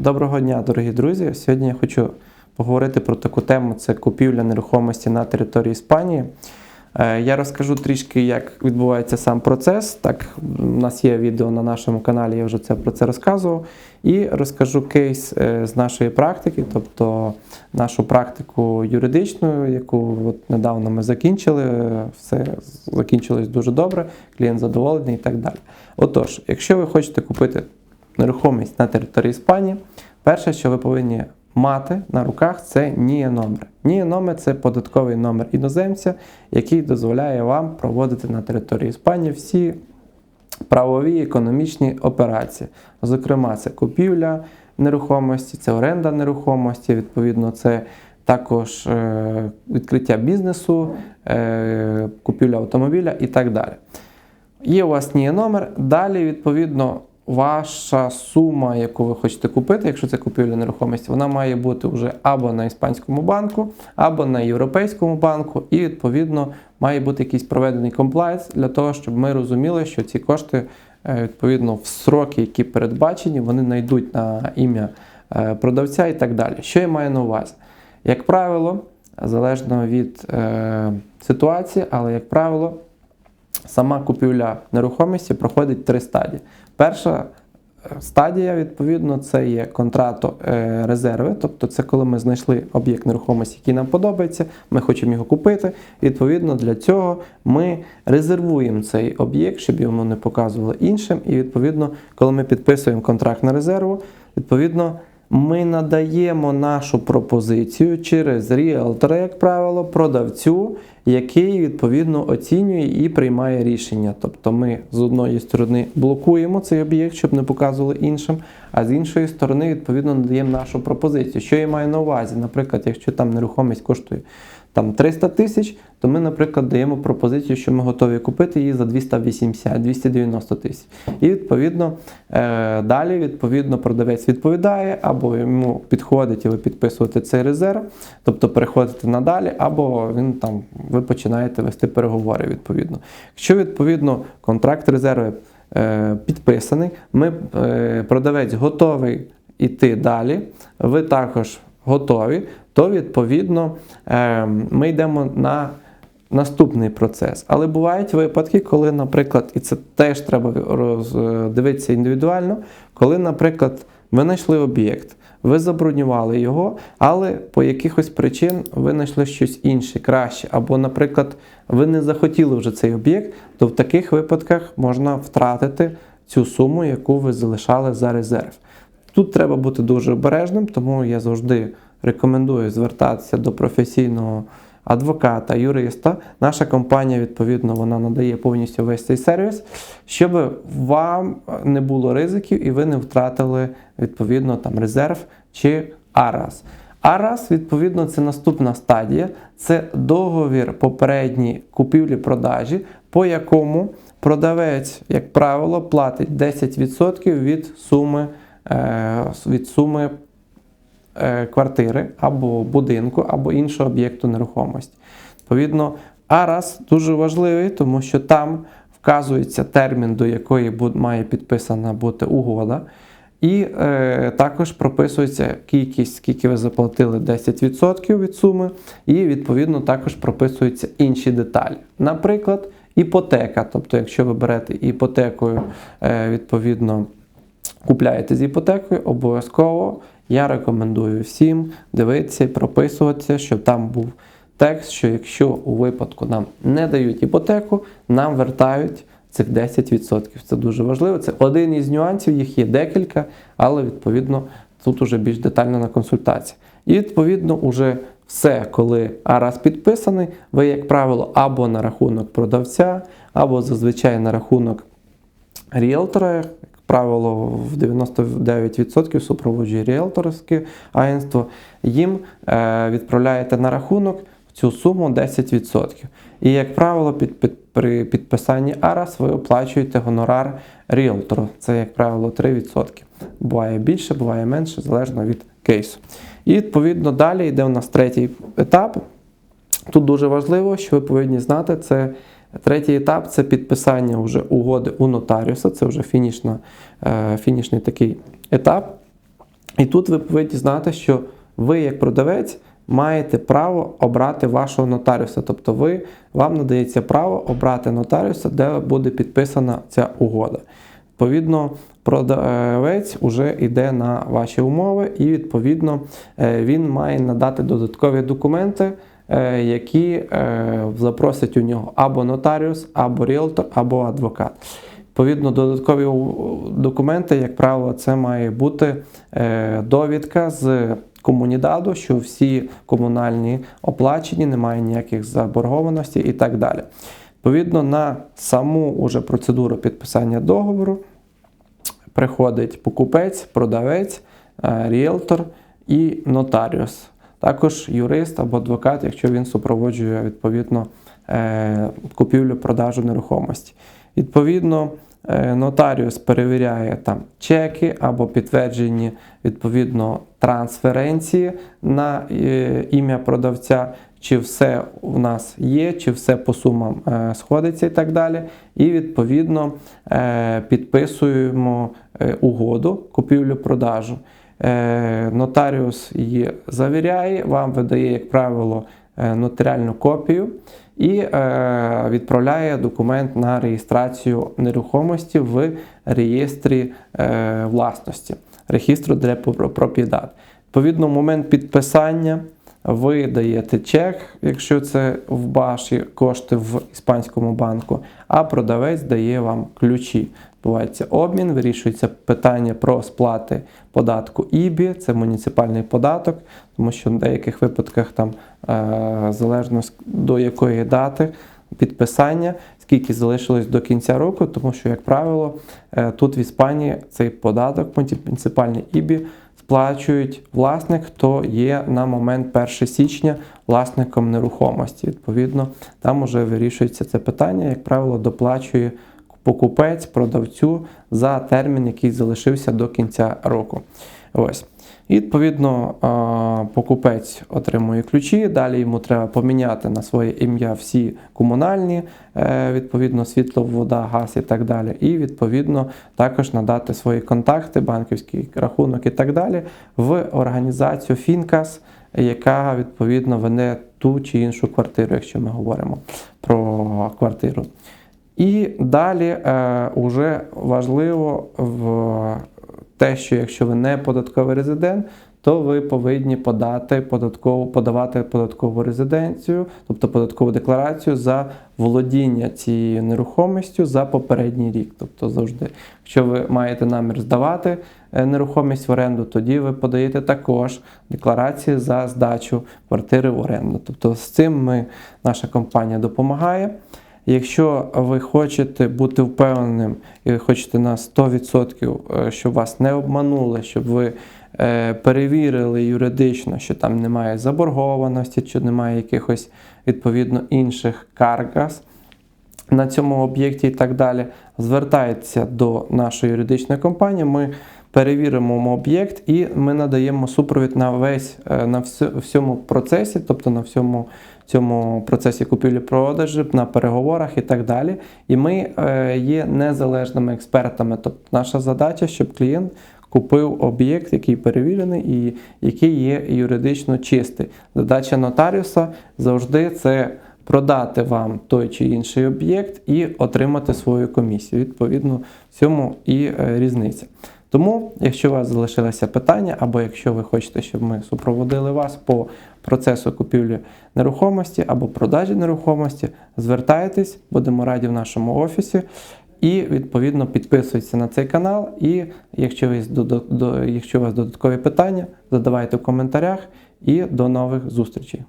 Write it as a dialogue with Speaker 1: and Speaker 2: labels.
Speaker 1: Доброго дня, дорогі друзі. Сьогодні я хочу поговорити про таку тему: це купівля нерухомості на території Іспанії. Е, Я розкажу трішки, як відбувається сам процес. Так, у нас є відео на нашому каналі, я вже це про це розказував. І розкажу кейс е, з нашої практики, тобто нашу практику юридичну, яку от недавно ми закінчили. Все закінчилось дуже добре, клієнт задоволений і так далі. Отож, якщо ви хочете купити нерухомість на території Іспанії, перше, що ви повинні мати на руках, це НІЕ номер. НІЕ номер це податковий номер іноземця, який дозволяє вам проводити на території Іспанії всі правові економічні операції. Зокрема, це купівля нерухомості, це оренда нерухомості, відповідно, це також е, відкриття бізнесу, е, купівля автомобіля і так далі. Є у вас НІЕ номер. Далі, відповідно, ваша сума, яку ви хочете купити, якщо це купівля нерухомості, вона має бути вже або на іспанському банку, або на європейському банку, і відповідно має бути якийсь проведений комплайнс для того, щоб ми розуміли, що ці кошти е, відповідно в сроки, які передбачені, вони знайдуть на ім'я е, продавця і так далі. Що я маю на увазі? Як правило, залежно від е, ситуації, але як правило, сама купівля нерухомості проходить три стадії. Перша е, стадія, відповідно, це є контрато е, резерви, тобто це коли ми знайшли об'єкт нерухомості, який нам подобається, ми хочемо його купити. Відповідно, для цього ми резервуємо цей об'єкт, щоб йому не показували іншим. І відповідно, коли ми підписуємо контракт на резерву, відповідно. Ми надаємо нашу пропозицію через ріелтора, як правило, продавцю, який відповідно оцінює і приймає рішення. Тобто ми з одної сторони блокуємо цей об'єкт, щоб не показували іншим, а з іншої сторони, відповідно, надаємо нашу пропозицію. Що я маю на увазі? Наприклад, якщо там нерухомість коштує там 300 тисяч, то ми, наприклад, даємо пропозицію, що ми готові купити її за 280-290 тисяч. І відповідно е, далі відповідно продавець відповідає, або йому підходить і ви підписуєте цей резерв, тобто переходите надалі, або він там ви починаєте вести переговори відповідно. Якщо відповідно контракт резерви е, підписаний, ми е, продавець готовий іти далі. Ви також готові, то відповідно е, ми йдемо на наступний процес. Але бувають випадки, коли, наприклад, і це теж треба роз- дивитися індивідуально, коли, наприклад, ви знайшли об'єкт, ви забронювали його, але по якихось причин ви знайшли щось інше, краще. Або, наприклад, ви не захотіли вже цей об'єкт, то в таких випадках можна втратити цю суму, яку ви залишали за резерв. Тут треба бути дуже обережним, тому я завжди рекомендую звертатися до професійного адвоката, юриста. Наша компанія, відповідно, вона надає повністю весь цей сервіс, щоб вам не було ризиків і ви не втратили відповідно там резерв чи арас. Арас, відповідно, це наступна стадія, це договір попередній купівлі-продажі, по якому продавець, як правило, платить 10% від суми, від суми е, квартири або будинку, або іншого об'єкту нерухомості. Відповідно, АРАС дуже важливий, тому що там вказується термін, до якої має підписана бути угода. І е, також прописується кількість, скільки ви заплатили 10% від суми, і відповідно також прописуються інші деталі. Наприклад, іпотека. Тобто, якщо ви берете іпотекою, е, відповідно купляєте з іпотекою, обов'язково я рекомендую всім дивитися і прописуватися, щоб там був текст, що якщо у випадку нам не дають іпотеку, нам вертають цих 10%. Це дуже важливо. Це один із нюансів, їх є декілька, але відповідно тут уже більш детально на консультації. І відповідно уже все, коли АРАС підписаний, ви, як правило, або на рахунок продавця, або зазвичай на рахунок ріелтора, правило, в 99% супроводжує ріелторське агентство, їм е, відправляєте на рахунок цю суму 10%. І, як правило, під, під, при підписанні АРАС ви оплачуєте гонорар ріелтору. Це, як правило, 3%. Буває більше, буває менше, залежно від кейсу. І відповідно далі йде у нас третій етап. Тут дуже важливо, що ви повинні знати, це третій етап це підписання вже угоди у нотаріуса, це вже фінішна, е, фінішний такий етап. І тут ви повинні знати, що ви, як продавець, маєте право обрати вашого нотаріуса. Тобто ви, вам надається право обрати нотаріуса, де буде підписана ця угода. Відповідно, продавець вже йде на ваші умови, і відповідно е, він має надати додаткові документи, які е, запросить у нього або нотаріус, або ріелтор, або адвокат. Відповідно, додаткові документи, як правило, це має бути е, довідка з комунідаду, що всі комунальні оплачені, немає ніяких заборгованостей і так далі. Відповідно, на саму уже процедуру підписання договору приходить покупець, продавець, е, ріелтор і нотаріус. Також юрист або адвокат, якщо він супроводжує відповідно е, купівлю-продажу нерухомості. Відповідно, е, нотаріус перевіряє там чеки або підтверджені відповідно трансференції на е, ім'я продавця, чи все у нас є, чи все по сумам сходиться і так далі. І відповідно підписуємо угоду купівлю-продажу. Е, Нотаріус її завіряє, вам видає, як правило, е, нотаріальну копію і е, відправляє документ на реєстрацію нерухомості в реєстрі власності, регістру для пропідат. Відповідно, момент підписання ви даєте чек, якщо це в ваші кошти в іспанському банку, а продавець дає вам ключі. Відбувається обмін, вирішується питання про сплати податку ІБІ, це муніципальний податок, тому що в деяких випадках там е, залежно до якої дати підписання, скільки залишилось до кінця року, тому що, як правило, е, тут в Іспанії цей податок, муніципальний ІБІ, сплачують власник, хто є на момент 1 січня власником нерухомості. Відповідно, там уже вирішується це питання, як правило, доплачує покупець продавцю за термін, який залишився до кінця року. Ось. І, відповідно, покупець отримує ключі, далі йому треба поміняти на своє ім'я всі комунальні, е, відповідно, світло, вода, газ і так далі. І, відповідно, також надати свої контакти, банківський рахунок і так далі в організацію Фінкас, яка відповідно веде ту чи іншу квартиру, якщо ми говоримо про квартиру. І далі е, уже важливо в те, що якщо ви не податковий резидент, то ви повинні подати податкову, подавати податкову резиденцію, тобто податкову декларацію за володіння цією нерухомістю за попередній рік. Тобто завжди, якщо ви маєте намір здавати е, нерухомість в оренду, тоді ви подаєте також декларації за здачу квартири в оренду. Тобто з цим ми, наша компанія допомагає. Якщо ви хочете бути впевненим і ви хочете на 100%, е, щоб вас не обманули, щоб ви е, перевірили юридично, що там немає заборгованості, чи немає якихось відповідно інших каргас на цьому об'єкті і так далі, звертайтеся до нашої юридичної компанії. Ми перевіримо об'єкт і ми надаємо супровід на весь е, на всьому процесі, тобто на всьому цьому процесі купівлі-продажу, на переговорах і так далі. І ми е, є незалежними експертами. Тобто наша задача, щоб клієнт купив об'єкт, який перевірений і який є юридично чистий. Задача нотаріуса завжди це продати вам той чи інший об'єкт і отримати свою комісію. Відповідно, в цьому і е, різниця. Тому, якщо у вас залишилися питання, або якщо ви хочете, щоб ми супроводили вас по процесу купівлі нерухомості або продажі нерухомості, звертайтесь, будемо раді в нашому офісі. І відповідно підписуйтесь на цей канал. І якщо ви якщо у вас додаткові питання, задавайте в коментарях і до нових зустрічей.